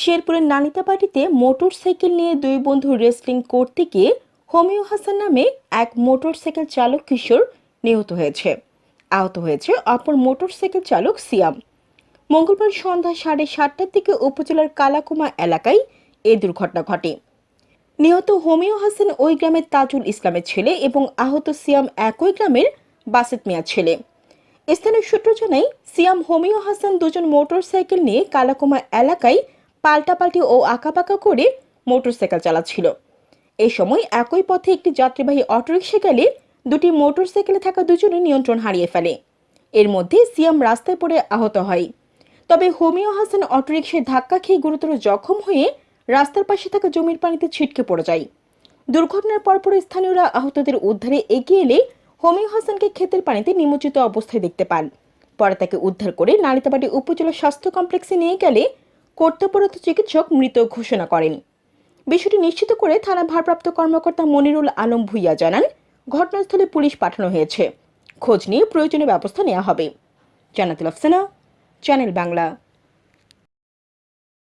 শেরপুরের নানিতাবাড়িতে motor cycle নিয়ে দুই বন্ধু রেসলিং করতে গিয়ে হোমিও হাসান নামে এক মোটর সাইকেল চালক কিশোর নিহত হয়েছে। আহত হয়েছে অপর মোটর সাইকেল চালক সিয়াম। মঙ্গলবার সন্ধ্যা সাড়ে সাতটার দিকে উপজেলার কালাকুমা এলাকায় এই দুর্ঘটনা ঘটে। নিহত হোমিও হাসান ওই গ্রামের তাজুল ইসলামের ছেলে এবং আহত সিয়াম একই গ্রামের বাসেত মিয়ার ছেলে। স্থানীয় সূত্র জানায়, সিয়াম, হোমিও হাসান দুজন মোটরসাইকেল নিয়ে কালাকুমা এলাকায় পাল্টাপাল্টি ও আঁকাপাকা করে মোটরসাইকেল চালাচ্ছিল। এই সময় একই পথে একটি যাত্রীবাহী অটোরিকশা গেলে দুটি মোটরসাইকেলে থাকা দুজনে নিয়ন্ত্রণ হারিয়ে ফেলে। এর মধ্যে সিয়াম রাস্তায় পড়ে আহত হয়। তবে হোমিও হাসান অটোরিকশায় ধাক্কা খেয়ে গুরুতর জখম হয়ে রাস্তার পাশে থাকা জমির পানিতে ছিটকে পড়ে যায়। দুর্ঘটনার পরপর স্থানীয়রা আহতদের উদ্ধারে এগিয়ে এলে হোমিও হাসানকে ক্ষেতের পানিতে নিমজ্জিত অবস্থায় দেখতে পান। পরে তাকে উদ্ধার করে নালিতাবাড়ি উপজেলা স্বাস্থ্য কমপ্লেক্সে নিয়ে গেলে কর্তব্যরত চিকিৎসক মৃত ঘোষণা করেন। বিষয়টি নিশ্চিত করে থানা ভারপ্রাপ্ত কর্মকর্তা মনিরুল আলম ভুইয়া জানান, ঘটনাস্থলে পুলিশ পাঠানো হয়েছে। খোঁজ নিয়ে প্রয়োজনীয় ব্যবস্থা নেওয়া হবে। জানাতুল আফসানা, চ্যানেল বাংলা।